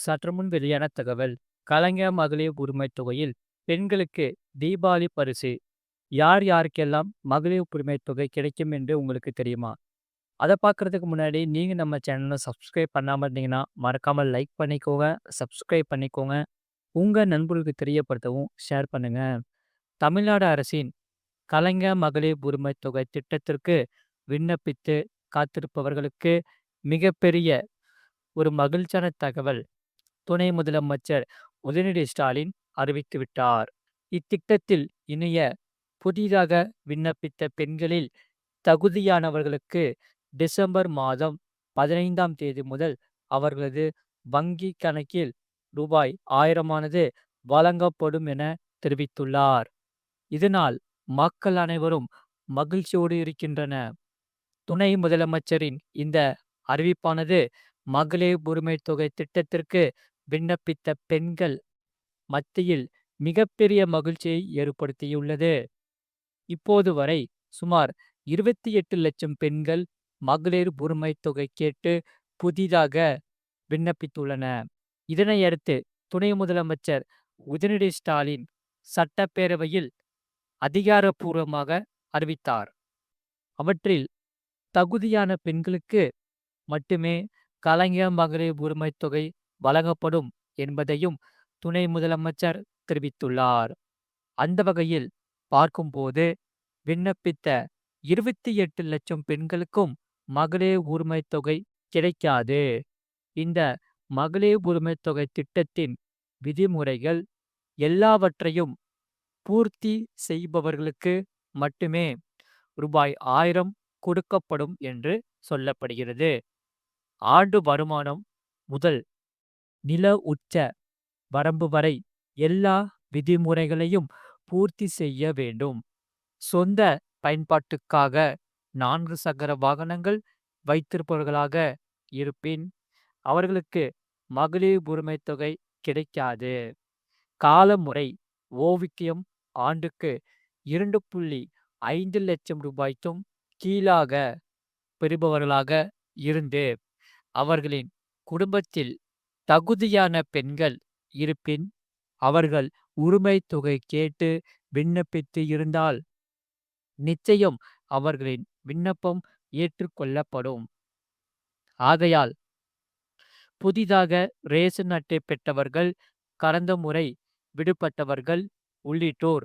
சற்று முன் வெளியான தகவல். கலைஞர் மகளிர் உரிமை தொகையில் பெண்களுக்கு தீபாவளி பரிசு. யார் யாருக்கெல்லாம் மகளிர் உரிமை தொகை கிடைக்கும் என்று உங்களுக்கு தெரியுமா? அதை பார்க்கறதுக்கு முன்னாடி நீங்கள் நம்ம சேனலை சப்ஸ்கிரைப் பண்ணாமல் இருந்தீங்கன்னா மறக்காமல் லைக் பண்ணிக்கோங்க சப்ஸ்கிரைப் பண்ணிக்கோங்க. உங்கள் நண்பர்களுக்கு தெரியப்படுத்தவும் ஷேர் பண்ணுங்க. தமிழ்நாடு அரசின் கலைஞர் மகளிர் உரிமை தொகை திட்டத்திற்கு விண்ணப்பித்து காத்திருப்பவர்களுக்கு மிகப்பெரிய ஒரு மகிழ்ச்சியான தகவல் துணை முதலமைச்சர் உதயநிதி ஸ்டாலின் அறிவித்துவிட்டார் இத்திட்டத்தில் இணைய புதிதாக விண்ணப்பித்த பெண்களில் தகுதியானவர்களுக்கு டிசம்பர் மாதம் பதினைந்தாம் தேதி முதல் அவர்களது வங்கி கணக்கில் ரூபாய் ஆயிரமானது வழங்கப்படும் என தெரிவித்துள்ளார். இதனால் மக்கள் அனைவரும் மகிழ்ச்சியோடு இருக்கின்றன. துணை முதலமைச்சரின் இந்த அறிவிப்பானது மகளிர் உரிமை தொகை திட்டத்திற்கு விண்ணப்பித்த பெண்கள் மத்தியில் மிகப்பெரிய மகிழ்ச்சியை ஏற்படுத்தியுள்ளது. இப்போது வரை சுமார் இருபத்தி எட்டு லட்சம் பெண்கள் மகளிர் உரிமை தொகை கேட்டு புதிதாக விண்ணப்பித்துள்ளன. இதனையடுத்து துணை முதலமைச்சர் உதயநிதி ஸ்டாலின் சட்டப்பேரவையில் அதிகாரப்பூர்வமாக அறிவித்தார். அவற்றில் தகுதியான பெண்களுக்கு மட்டுமே கலைஞர் மகளிர் உரிமை தொகை வழங்கப்படும் என்பதையும் துணை முதலமைச்சர் தெரிவித்துள்ளார். அந்த வகையில் பார்க்கும்போது விண்ணப்பித்த இருபத்தி எட்டு லட்சம் பெண்களுக்கும் மகளிர் உரிமை தொகை கிடைக்காது. இந்த மகளிர் உரிமை தொகை திட்டத்தின் விதிமுறைகள் எல்லாவற்றையும் பூர்த்தி செய்பவர்களுக்கு மட்டுமே ரூபாய் ஆயிரம் கொடுக்கப்படும் என்று சொல்லப்படுகிறது. ஆண்டு வருமானம் முதல் நில உச்ச வரம்பு வரை எல்லா விதிமுறைகளையும் பூர்த்தி செய்ய வேண்டும். சொந்த பயன்பாட்டுக்காக நான்கு சக்கர வாகனங்கள் வைத்திருப்பவர்களாக இருப்பின் அவர்களுக்கு மகளிர் உரிமை தொகை கிடைக்காது. காலமுறை ஓவியம் ஆண்டுக்கு இரண்டு புள்ளி ஐந்து லட்சம் ரூபாய்க்கும் கீழாக பெறுபவர்களாக இருந்து அவர்களின் குடும்பத்தில் தகுதியான பெண்கள் இருப்பின் அவர்கள் உரிமை தொகை கேட்டு விண்ணப்பித்து இருந்தால் நிச்சயம் அவர்களின் விண்ணப்பம் ஏற்றுக்கொள்ளப்படும். ஆகையால் புதிதாக ரேஷன் அட்டை பெற்றவர்கள் கடந்த முறை விடுபட்டவர்கள் உள்ளிட்டோர்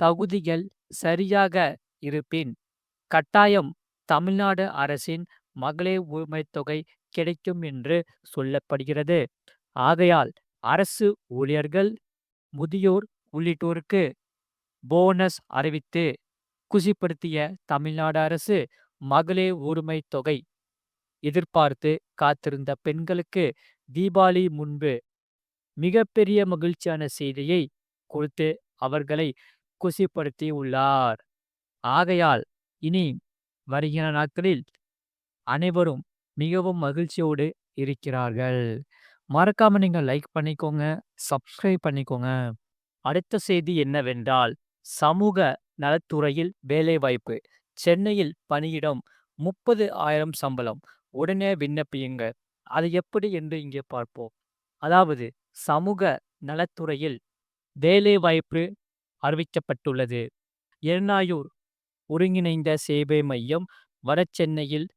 தகுதிகள் சரியாக இருப்பின் கட்டாயம் தமிழ்நாடு அரசின் மகளிர் உரிமைத்தொகை தொகை கிடைக்கும் என்று சொல்லப்படுகிறது. ஆகையால் அரசு ஊழியர்கள் முதியோர் உள்ளிட்டோருக்கு போனஸ் அறிவித்து குசிப்படுத்திய தமிழ்நாடு அரசு மகளிர் உரிமை தொகை எதிர்பார்த்து காத்திருந்த பெண்களுக்கு தீபாவளி முன்பு மிகப்பெரிய மகிழ்ச்சியான செய்தியை கொடுத்து அவர்களை குசிப்படுத்தியுள்ளார். ஆகையால் இனி வருகிற நாட்களில் அனைவரும் மிகவும் மகிழ்ச்சியோடு இருக்கிறார்கள். மறக்காம நீங்க லைக் பண்ணிக்கோங்க சப்ஸ்கிரைப் பண்ணிக்கோங்க. அடுத்த செய்தி என்னவென்றால் சமூக நலத்துறையில் வேலைவாய்ப்பு. சென்னையில் பணியிடம் முப்பது ஆயிரம் சம்பளம். உடனே விண்ணப்பியுங்க. அது எப்படி என்று இங்கே பார்ப்போம். அதாவது சமூக நலத்துறையில் வேலைவாய்ப்பு அறிவிக்கப்பட்டுள்ளது. எர்ணாயூர் ஒருங்கிணைந்த சேவை மையம் வடசென்னையில்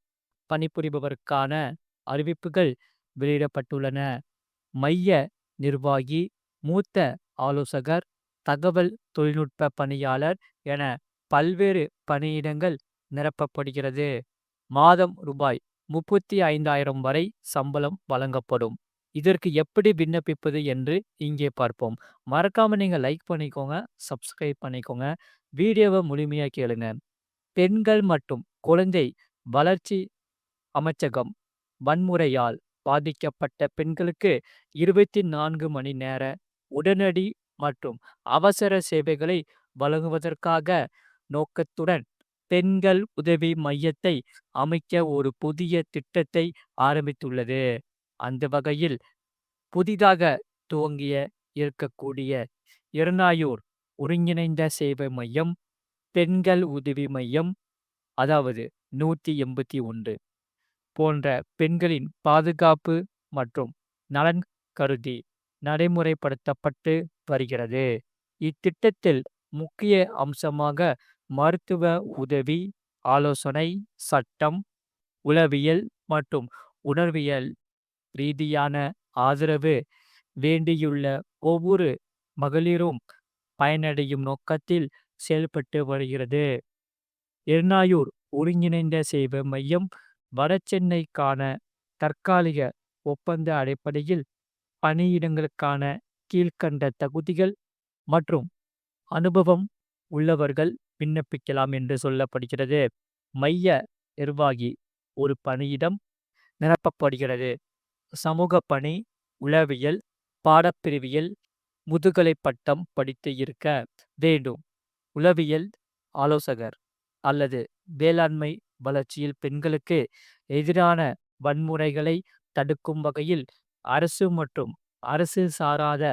பணிபுரிபவருக்கான அறிவிப்புகள் வெளியிடப்பட்டுள்ளன. மைய நிர்வாகி மூத்த ஆலோசகர் தகவல் தொழில்நுட்ப பணியாளர் என பல்வேறு பணியிடங்கள் நிரப்பப்படுகிறது. மாதம் ரூபாய் முப்பத்தி ஐந்தாயிரம் வரை சம்பளம் வழங்கப்படும். இதற்கு எப்படி விண்ணப்பிப்பது என்று இங்கே பார்ப்போம். மறக்காமல் நீங்க லைக் பண்ணிக்கோங்க சப்ஸ்கிரைப் பண்ணிக்கோங்க. வீடியோவை முழுமையாக கேளுங்க. பெண்கள் மற்றும் குழந்தை வளர்ச்சி அமைச்சகம். வன்முறையால் பாதிக்கப்பட்ட பெண்களுக்கு இருபத்தி நான்கு மணி நேர உடனடி மற்றும் அவசர சேவைகளை வழங்குவதற்காக நோக்கத்துடன் பெண்கள் உதவி மையத்தை அமைக்க ஒரு புதிய திட்டத்தை ஆரம்பித்துள்ளது. அந்த வகையில் புதிதாக துவங்கிய இருக்கக்கூடிய எர்ணாயூர் ஒருங்கிணைந்த சேவை மையம் பெண்கள் உதவி மையம் அதாவது நூற்றி எண்பத்தி ஒன்று. போன்ற பெண்களின் பாதுகாப்பு மற்றும் நலன் கருதி நடைமுறைப்படுத்தப்பட்டு வருகிறது. இத்திட்டத்தில் முக்கிய அம்சமாக மருத்துவ உதவி, ஆலோசனை, சட்டம், உளவியல் மற்றும் உணர்வியல் ரீதியான ஆதரவு வேண்டியுள்ள ஒவ்வொரு மகளிரும் பயனடையும் நோக்கத்தில் செயல்பட்டு வருகிறது. எர்ணாயூர் ஒருங்கிணைந்த சேவை மையம் வடசென்னைக்கான தற்காலிக ஒப்பந்த அடிப்படையில் பணியிடங்களுக்கான கீழ்கண்ட தகுதிகள் மற்றும் அனுபவம் உள்ளவர்கள் விண்ணப்பிக்கலாம் என்று சொல்லப்படுகிறது. மைய நிர்வாகி ஒரு பணியிடம் நிரப்பப்படுகிறது. சமூக பணி, உளவியல், பாடப்பிரிவியல் முதுகலை பட்டம் படித்து இருக்க வேண்டும். உளவியல் ஆலோசகர் அல்லது வேளாண்மை வளர்ச்சியில் பெண்களுக்கு எதிரான வன்முறைகளை தடுக்கும் வகையில் அரசு மற்றும் அரசு சாராத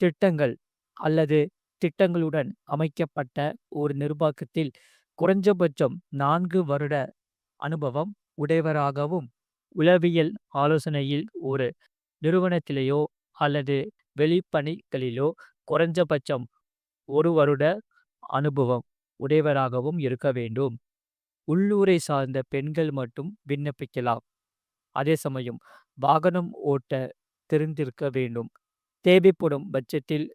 திட்டங்கள் அல்லது திட்டங்களுடன் அமைக்கப்பட்ட ஒரு நிர்வாகத்தில் குறைஞ்சபட்சம் நான்கு வருட அனுபவம் உடையவராகவும் உளவியல் ஆலோசனையில் ஒரு நிறுவனத்திலேயோ அல்லது வெளிப்பணிகளிலோ குறைஞ்சபட்சம் ஒரு வருட அனுபவம் உடையவராகவும் இருக்க வேண்டும். உள்ளூரை சார்ந்த பெண்கள் மட்டும் விண்ணப்பிக்கலாம். அதே சமயம் வாகனம் ஓட்ட தெரிந்திருக்க வேண்டும். தேவைப்படும் பட்சத்தில்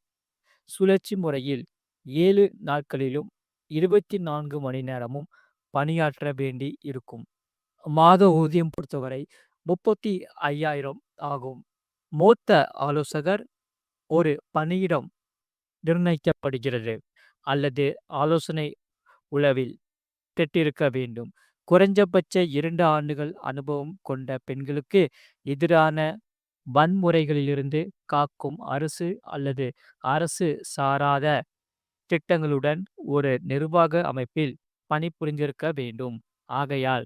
சுழற்சி முறையில் ஏழு நாட்களிலும் இருபத்தி நான்கு மணி நேரமும் பணியாற்ற வேண்டி இருக்கும். மாத ஊதியம் பொறுத்தவரை முப்பத்தி ஐயாயிரம் ஆகும். மூத்த ஆலோசகர் ஒரு பணியிடம் நிர்ணயிக்கப்படுகிறது அல்லது ஆலோசனை உளவில் பெற்றிருக்க வேண்டும். குறைஞ்சபட்ச இரண்டு ஆண்டுகள் அனுபவம் கொண்ட பெண்களுக்கு எதிரான வன்முறைகளிலிருந்து காக்கும் அரசு அல்லது அரசு சாராத திட்டங்களுடன் ஒரு நிர்வாக அமைப்பில் பணிபுரிந்திருக்க வேண்டும். ஆகையால்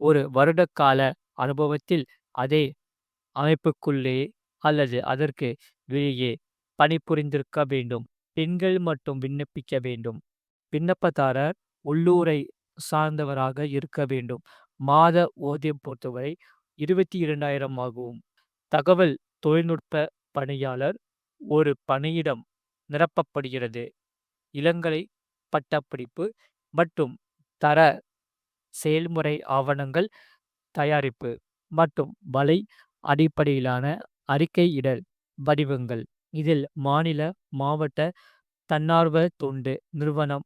ஒரு வருடகால அனுபவத்தில் அதே அமைப்புக்குள்ளே அல்லது அதற்கு வெளியே பணிபுரிந்திருக்க வேண்டும். பெண்கள் மட்டும் விண்ணப்பிக்க வேண்டும். விண்ணப்பதாரர் உள்ளூரை சார்ந்தவராக இருக்க வேண்டும். மாத ஊதியம் பொறுத்தவரை இருபத்தி இரண்டாயிரம் ஆகும். தகவல் தொழில்நுட்ப பணியாளர் ஒரு பணியிடம் நிரப்பப்படுகிறது. இளங்கலை பட்டப்படிப்பு மற்றும் தர செயல்முறை ஆவணங்கள் தயாரிப்பு மற்றும் வலை அடிப்படையிலான அறிக்கையிடல் வடிவங்கள். இதில் மாநில, மாவட்ட, தன்னார்வ தொண்டு நிறுவனம்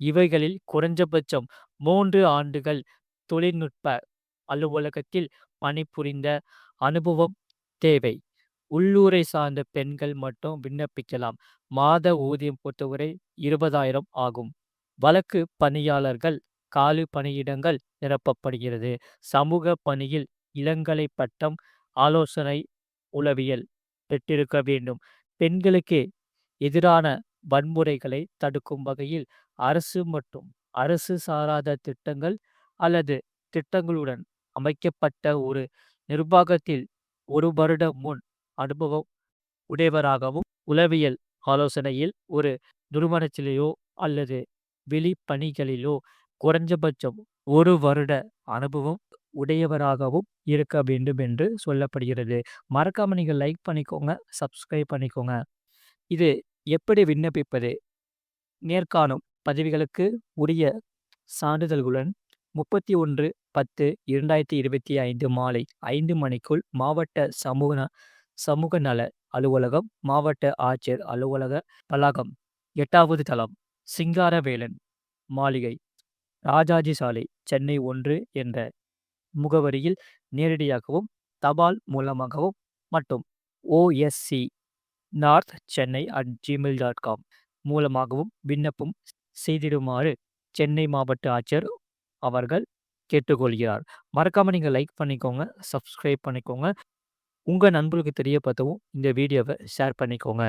இவைகளில் குறைஞ்சபட்சம் மூன்று ஆண்டுகள் தொழில்நுட்ப அலுவலகத்தில் பணிபுரிந்த அனுபவம் தேவை. உள்ளூரை சார்ந்த பெண்கள் மட்டும் விண்ணப்பிக்கலாம். மாத ஊதியம் பொறுத்தவரை இருபதாயிரம் ஆகும். வழக்கு பணியாளர்கள் காலி பணியிடங்கள் நிரப்பப்படுகிறது. சமூக பணியில் இளங்கலை பட்டம் ஆலோசனை உளவியல் பெற்றிருக்க வேண்டும். பெண்களுக்கு எதிரான வன்முறைகளை தடுக்கும் வகையில் அரசு மற்றும் அரசு சாராத திட்டங்கள் அல்லது திட்டங்களுடன் அமைக்கப்பட்ட ஒரு நிர்வாகத்தில் ஒரு வருடம் முன் அனுபவம் உடையவராகவும் உளவியல் ஆலோசனையில் ஒரு நிறுவனத்திலேயோ அல்லது வெளிப்பணிகளிலோ குறைஞ்சபட்சம் ஒரு வருட அனுபவம் உடையவராகவும் இருக்க வேண்டும் என்று சொல்லப்படுகிறது. மறக்காம நீங்கள் லைக் பண்ணிக்கோங்க, சப்ஸ்கிரைப் பண்ணிக்கோங்க. இது எப்படி விண்ணப்பிப்பது? நேர்காணும் பதவிகளுக்கு உரிய சான்றிதழ்களுடன் முப்பத்தி ஒன்று பத்து இரண்டாயிரத்தி இருபத்தி ஐந்து மாலை ஐந்து மணிக்குள் மாவட்ட சமூக சமூக நல அலுவலகம், மாவட்ட ஆட்சியர் அலுவலக வளாகம், எட்டாவது தளம், சிங்காரவேலன் மாளிகை, ராஜாஜி சாலை, சென்னை ஒன்று என்ற முகவரியில் நேரடியாகவும், தபால் மூலமாகவும் மற்றும் OSC north Chennai at Gmail dot com மூலமாகவும் விண்ணப்பம் செய்திடுமாறு சென்னை மாவட்ட ஆட்சியர் அவர்கள் கேட்டுக்கொள்கிறார். மறக்காமல் நீங்கள் லைக் பண்ணிக்கோங்க, சப்ஸ்கிரைப் பண்ணிக்கோங்க. உங்கள் நண்பர்களுக்கு தெரியப்படுத்தவும் இந்த வீடியோவை ஷேர் பண்ணிக்கோங்க.